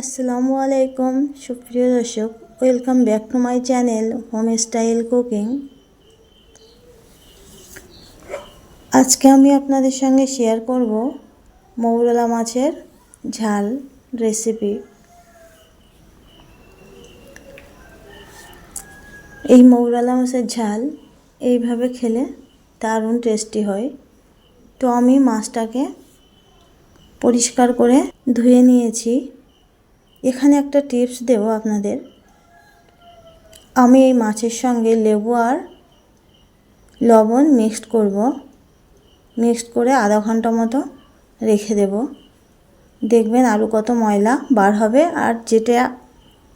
আসসালামু আলাইকুম, সুপ্রিয় দর্শক, welcome back to my channel home style cooking. আজকে আমি আপনাদের সঙ্গে শেয়ার করব মৌরলা মাছের ঝাল রেসিপি। এই মৌরলা মাছের ঝাল এইভাবে খেলে দারুণ টেস্টি হয়। তো আমি মাছটাকে পরিষ্কার করে ধুয়ে নিয়েছি। এখানে একটা টিপস দেবো আপনাদের। আমি এই মাছের সঙ্গে লেবু আর লবণ মিক্সড করব। মিক্সড করে আধা ঘণ্টা মতো রেখে দেব। দেখবেন আরও কত ময়লা বার হবে আর যেটা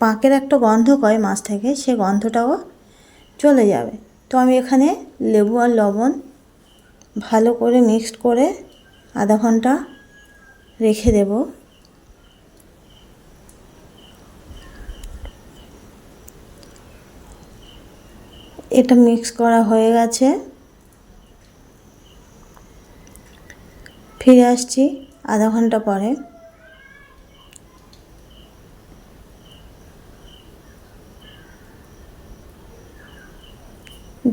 পাঁকের একটা গন্ধ কয় মাছ থেকে, সে গন্ধটাও চলে যাবে। তো আমি এখানে লেবু আর লবণ ভালো করে মিক্সড করে আধা ঘণ্টা রেখে দেব। এটা মিক্স করা হয়ে গেছে। ফিরে আসছি আধা ঘণ্টা পরে।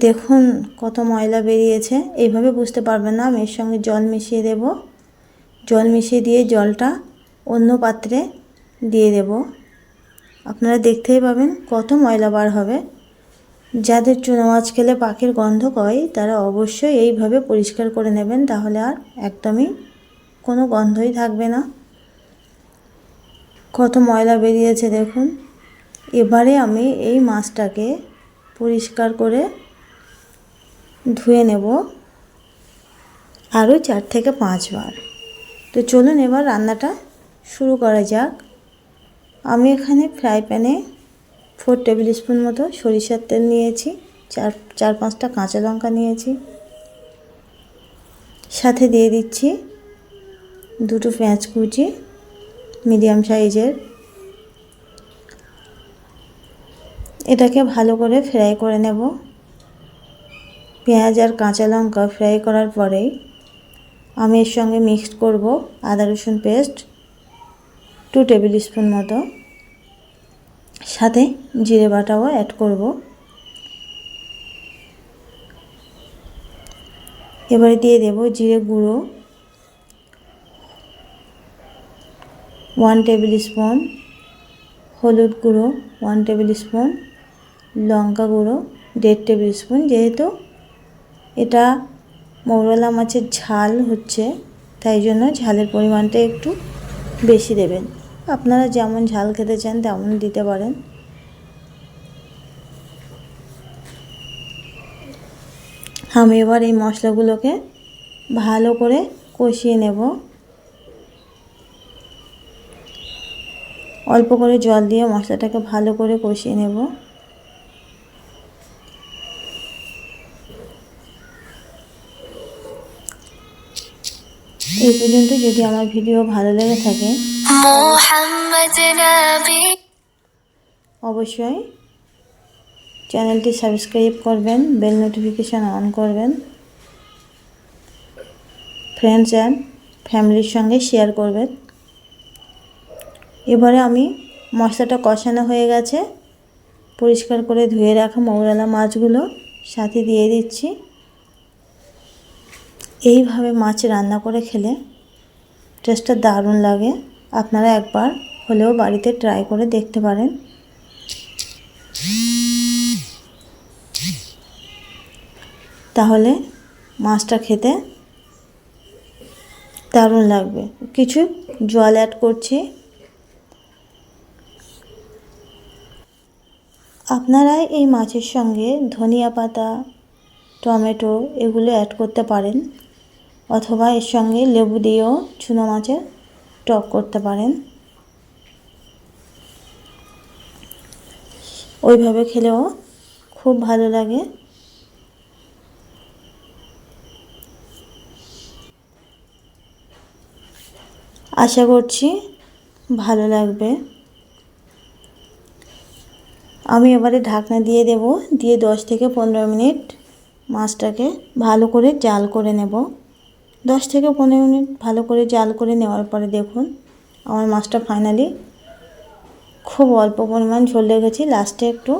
দেখুন কত ময়লা বেরিয়েছে, এইভাবে বুঝতে পারবেন না আমি এর সঙ্গে জল মিশিয়ে দেব। জল মিশিয়ে দিয়ে জলটা অন্য পাত্রে দিয়ে দেব। আপনারা দেখতেই পাবেন কত ময়লা বার হবে। যাদের চুনো মাছ খেলে পাখির গন্ধ কয়, তারা অবশ্যই এইভাবে পরিষ্কার করে নেবেন, তাহলে আর একদমই কোনো গন্ধই থাকবে না। কত ময়লা বেরিয়েছে দেখুন। এবারে আমি এই মাছটাকে পরিষ্কার করে ধুয়ে নেব আরও চার থেকে পাঁচবার। তো চলুন এবার রান্নাটা শুরু করা যাক। আমি এখানে ফ্রাই প্যানে ফোর টেবিল স্পুন মতো সরিষার তেল নিয়েছি, চার চার পাঁচটা কাঁচা লঙ্কা নিয়েছি। সাথে দিয়ে দিচ্ছি দুটো পেঁয়াজ কুচি মিডিয়াম সাইজের। এটাকে ভালো করে ফ্রাই করে নেব। পেঁয়াজ আর কাঁচা লঙ্কা ফ্রাই করার পরেই আমি এর সঙ্গে মিক্সড করব আদা রসুন পেস্ট, টু টেবিল স্পুন মতো। সাথে জিরে বাটাও অ্যাড করব। এবারে দিয়ে দেব জিরে গুঁড়ো। ওয়ান টেবিল স্পুন হলুদ গুঁড়ো ওয়ান টেবিল স্পুন লঙ্কা গুঁড়ো, দেড় টেবিল স্পুন যেহেতু এটা মৌরলা মাছের ঝাল হচ্ছে, তাই জন্য ঝালের পরিমাণটা একটু বেশি দেবেন। আপনারা যেমন ঝাল খেতে চান তেমন দিতে পারেন। আমি এবার এই মশলাগুলোকে ভালো করে কষিয়ে নেব। অল্প করে জল দিয়ে মশলাটাকে ভালো করে কষিয়ে নেব। এই পর্যন্ত যদি আমার ভিডিও ভালো লেগে থাকে অবশ্যই। চ্যানেলটি সাবস্ক্রাইব করবেন, বেল নোটিফিকেশান অন করবেন। ফ্রেন্ডস অ্যান্ড ফ্যামিলির সঙ্গে শেয়ার করবেন। এবারে আমি মশলাটা কষানো হয়ে গেছে। পরিষ্কার করে ধুয়ে রাখা মৌরালা মাছগুলো সাথে দিয়ে দিচ্ছি। এইভাবে মাছ রান্না করে খেলে টেস্টটা দারুণ লাগে। আপনারা একবার হলেও বাড়িতে ট্রাই করে দেখতে পারেন। তাহলে মাছটা খেতে দারুণ লাগবে। কিছু জল অ্যাড করছি। আপনারা এই মাছের সঙ্গে ধনিয়া পাতা, টমেটো এগুলো অ্যাড করতে পারেন। অথবা এর সঙ্গে লেবু দিয়েও চুনো মাছের টক করতে পারেন। ওইভাবে খেলেও খুব ভালো লাগে। আশা করছি ভালো লাগবে। আমি এবারে ঢাকনা দিয়ে দেব, দিয়ে দশ থেকে পনেরো মিনিট মাছটাকে ভালো করে জাল করে নেব। দশ থেকে পনেরো মিনিট ভালো করে জাল করে নেওয়ার পরে দেখুন, আমার মাছটা ফাইনালি খুব অল্প পরিমাণ ঝোল রেখেছি। লাস্টে একটু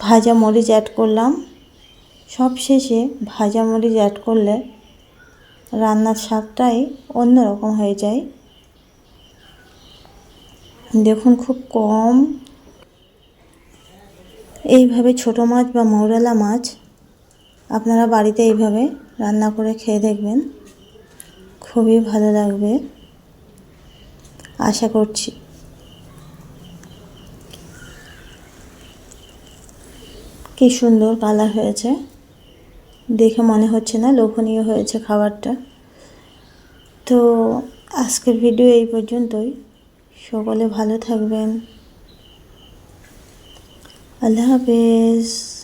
ভাজা মরিচ অ্যাড করলাম। সব শেষে ভাজা মরিচ অ্যাড করলে রান্নার স্বাদটাই অন্যরকম হয়ে যায়। দেখুন খুব কম। এইভাবে ছোট মাছ বা মৌরালা মাছ আপনারা বাড়িতে এইভাবে রান্না করে খেয়ে দেখবেন। খুবই ভালো লাগবে। আশা করছি। কি সুন্দর কালার হয়েছে। দেখে মনে হচ্ছে না, লোভনীয় হয়েছে খাবারটা। তো আজকের ভিডিও এই পর্যন্তই। সকলে ভালো থাকবেন। আল্লাহ হাফেজ।